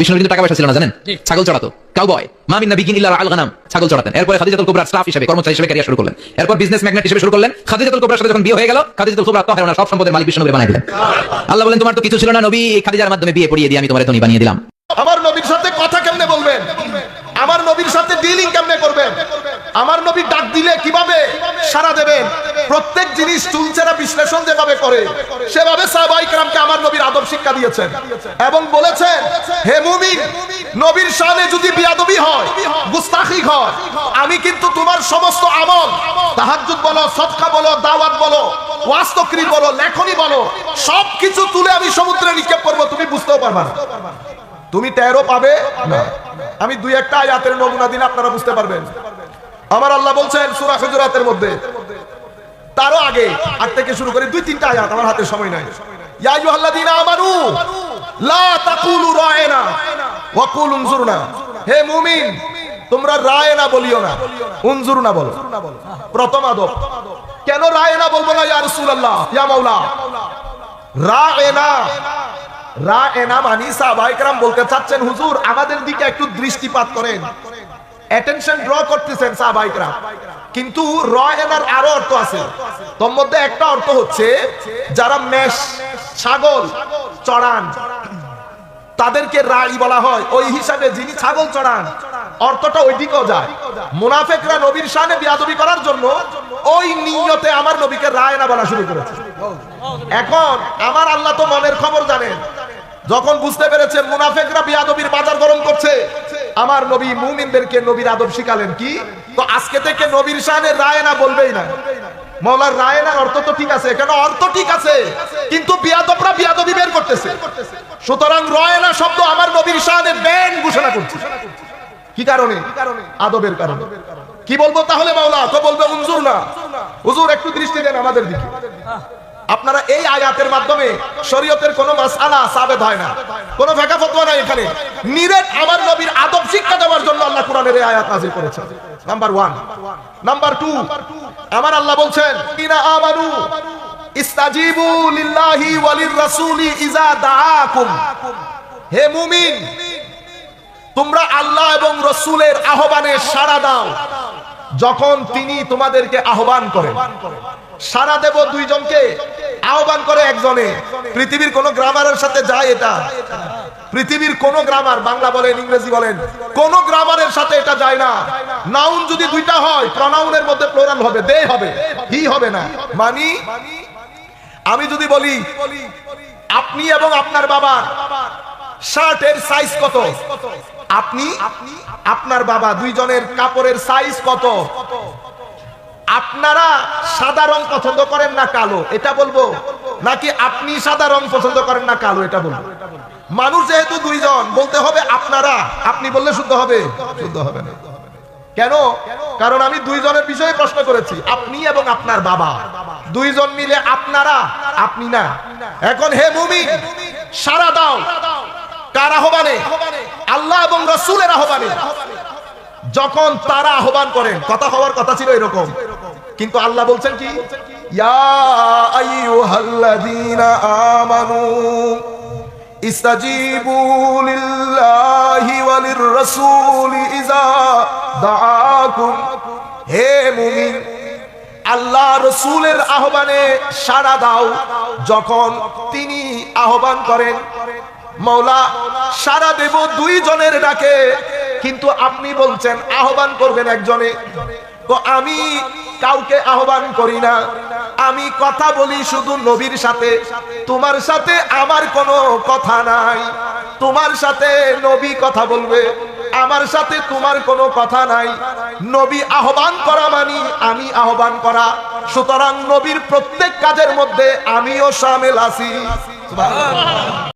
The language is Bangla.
বিষ্ণুর কিন্তু টাকা পয়সা ছিল না জানেন? ছাগল চড়াতো। কাউবয় মামিন বিগিন ইল্লা আল গানাম ছাগল চড়াতেন। এরপরে খাদিজাতুল কুবরা স্টাফ হিসেবে কর্মচারী হিসেবে ক্যারিয়ার শুরু করলেন। এরপর বিজনেস ম্যাগনেট হিসেবে শুরু করলেন। খাদিজাতুল কুবরার সাথে যখন বিয়ে হয়ে গেল খাদিজাতুল কুবরা তো সব সম্পদের মালিক বিষ্ণু বানিয়ে দিলেন। আল্লাহ বলেন তোমার তো কিছু ছিল না নবী এই খাদিজার মাধ্যমে বিয়ে পড়িয়ে দিয়ে আমি তোমার ধনী বানিয়ে দিলাম। আমার নবীর সাথে কথা কেমনে বলবেন? আমার নবীর সাথে ডিলিং কেমনে করবেন? আমার নবী ডাক দিলে কীভাবে সারা দেবেন? প্রত্যেক জিনিস চুলচেরা বিশ্লেষণ যেভাবে করে, সেভাবে সাহবাইকরামকে আমার নবীর আদব শিক্ষা দিয়েছেন এবং বলেছেন, হে মুমিন, নবীর সামনে যদি বিয়াদবি হয় গুস্তাখি হয়, আমি কিন্তু তোমার সমস্ত আমল, তাহাজ্জুদ বলো সৎকা বলো, দাওয়াত বলো, ওয়াস্তকরি বলো, লেখনি বলো সব কিছু তুলে আমি সমুদ্রে নিক্ষেপ করব, তুমি বুঝতেও পারবা না। তুমি তেরো পাবে আমি দুই একটা আয়াতের নমুনা দিন আপনারা বুঝতে পারবেন। আমার আল্লাহ বলছেন সূরা হুজুরাতের মধ্যে, তারও আগে আট থেকে শুরু করে দুই, তিনটা আয়াত আমার হাতে সময় নাই। ইয়া লা তাকুলু রায়না ওয়া উনজুরনা হে মুমিন, তোমরা বলিও না উনজুরনা বলো। প্রথম আদব। কেন বলব না, ইয়া রাসূলুল্লাহ, ইয়া মাওলা? মানি সাহাবাইকরাম বলতে চাচ্ছেন, হুজুর, আমাদের দিকে একটু দৃষ্টিপাত করেন। অ্যাটেনশন ড্র করতেছেন সাহাবাইকরাম। কিন্তু র এনার আরও অর্থ আছে। তোর মধ্যে একটা অর্থ হচ্ছে যারা মেষ, ছাগল, চড়ান, তাদেরকে রাই বলা হয়। ওই হিসাবে যিনি ছাগল চড়ান, অর্থটা ওই দিকেও যায়। মুনাফেকরা নবীর শানে বিয়াদবি করার জন্য ওই নিয়তে আমার নবীকে রায় না বলা শুরু করেছে। এখন আমার আল্লাহ তো মনের খবর জানেন। যখন বুঝতে পেরেছে মুনাফেকরা বিয়াদবির বাজার গরম করছে আমার নবী মুমিনদেরকে নবীর আদব শিখালেন কি? তো আজকে থেকে নবীর শানে রায় না বলবেই না। মৌলার রায়নার অর্থ তো ঠিক আছে কেন অর্থ ঠিক আছে, কিন্তু বিয়াদবরা বিয়াদবি বের করতেছে। সুতরাং রয়না শব্দ আমার নবীর শানে ব্যান ঘোষণা করছে। কি কারণে? আদবের কারণে। কি বলব তাহলে মাওলা তো বলবে, হুজুর না। হুজুর, একটু দৃষ্টি দেন আমাদের দিকে। আপনারা এই আয়াতের মাধ্যমে শরীয়তের কোনো মাসআলা সাবেত হয় না। কোনো ফেকা ফতোয়া নাই এখানে। নিরেট আমার নবীর আদব শিক্ষা দেওয়ার জন্য আল্লাহ কোরআনের এই আয়াত নাযিল করেছেন। নাম্বার 1 নাম্বার 2 আমার আল্লাহ বলছেন, ইনা আমানু ইস্তাজিবু লিল্লাহি ওয়ালির রাসূলি ইজা দাআকুম। হে মুমিন, তোমরা আল্লাহ এবং রসুলের আহ্বানে সাড়া দাও, যখন তিনি তোমাদেরকে আহ্বান করেন। সারা দেব দুইজনকে, আহ্বান করে একজনে। পৃথিবীর কোন গ্রামারের সাথে যায় এটা। পৃথিবীর কোন গ্রামার, বাংলা বলেন, ইংরেজি বলেন, কোন গ্রামারের সাথে এটা যায় না। নাউন যদি দুইটা হয় প্রনাউনের মধ্যে প্লোরাল হবে দে হবে হি হবে না। মানি, আমি যদি বলি, আপনি এবং আপনার বাবা শার্টের সাইজ কত? আপনি, আপনার বাবা, দুইজনের কাপড়ের সাইজ কত? আপনারা সাদা রং পছন্দ করেন না কালো? এটা বলব। নাকি আপনি সাদা রং পছন্দ করেন না কালো? এটা বলব। মানুষ যেহেতু দুইজন, বলতে হবে আপনারা। আপনি বললে শুদ্ধ হবে। শুদ্ধ হবে না। কেন? কারণ আমি দুইজনের বিষয়ে প্রশ্ন করেছি। আপনি এবং আপনার বাবা। দুইজন মিলে আপনারা, আপনি না। এখন হে মুমি সারা দাও। কার আহ্বানে? আল্লাহ এবং রসুলের আহ্বানে। যখন তারা আহ্বান করেন, কথা হওয়ার কথা ছিল এরকম। কিন্তু আল্লাহ বলছেন কি? আমানু হে আল্লাহ রসুলের আহ্বানে সাড়া দাও যখন তিনি আহ্বান করেন। মৌলা সারা দেব দুই জনের ডাকে, কিন্তু আপনি বলছেন আহ্বান করবেন একজনে। তো আমি কাউকে আহ্বান করি না। আমি কথা বলি শুধু নবীর সাথে। তোমার সাথে আমার কোনো কথা নাই। তোমার সাথে নবী কথা বলবে। আমার সাথে তোমার কোনো কথা নাই। নবী আহ্বান করা মানি আমি আহ্বান করা। সুতরাং নবীর প্রত্যেক কাজের মধ্যে আমিও সামিল আছি।